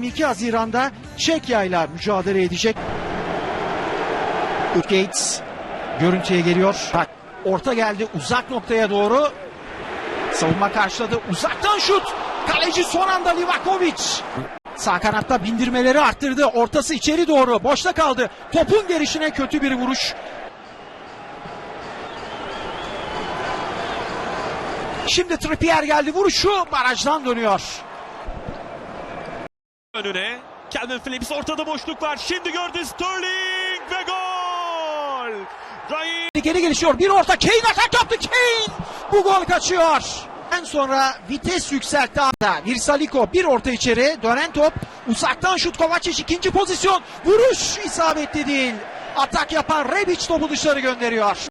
22 Haziran'da Çekya ile mücadele edecek. Gates görüntüye geliyor. Bak, Orta geldi uzak noktaya doğru. Savunma karşıladı. Uzaktan şut. Kaleci son anda Livakovic. Sağ kanatta bindirmeleri arttırdı. Ortası içeri doğru. Boşta kaldı. Topun gelişine kötü bir vuruş. Şimdi Trippier geldi. Vuruşu barajdan dönüyor. Önüne. Calvin Phillips ortada boşluk var. Şimdi gördü Sterling ve gol. Raheem Geri gelişiyor. Bir orta. Kane atak yaptı. Kane. Bu gol kaçıyor. En sonra vites yükseltti. Arda. Virsaliko bir orta içeri. Dönen top. Uzaktan şut Kovacic ikinci pozisyon. Vuruş isabetli değil. Atak yapan Rebic topu dışarı gönderiyor.